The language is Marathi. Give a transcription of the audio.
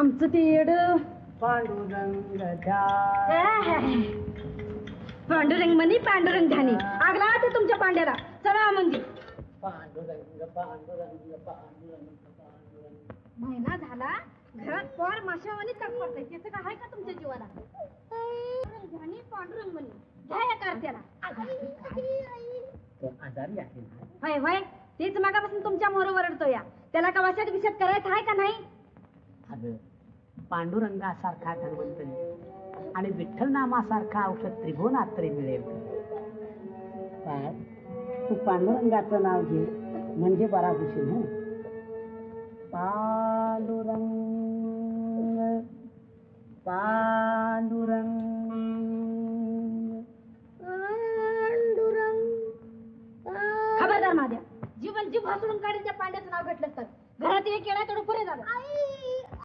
आमचं ते येड. पांडुरंग पांडुरंग म्हणी पांडुरंग ध्यानी आगला ते तुमच्या पांड्याला. चला म्हणजे पांडुरंग पांडुरंग पांडुरंग पांडुरंग महिना झाला घरात पोर माशावानी तक पडतंय त्याचं काय आहे का तुमच्या जीवाला? ध्यानी पांडुरंग म्हणी घ्या या कार्त्याला. आजारी आहे होय होय. तेच मागापासून तुमच्या मोर ओरडतो या. त्याला का वशात विषात करायचं आहे का नाही? अगं पांडुरंगासारखा धन्वंतरी. आणि विठ्ठल नामासारखा औषध त्रिभुवनात्री मिळेल. तू पांडुरंगाचं नाव घे. म्हणजे बरा होशील हं. पांडुरंग पांडुरंग. खबरदार माझ्या. जीवन जीव हसडून काढील त्या पांड्याचं नाव घेतलं तर. घरात एक येणार तेवढं पुरे झालं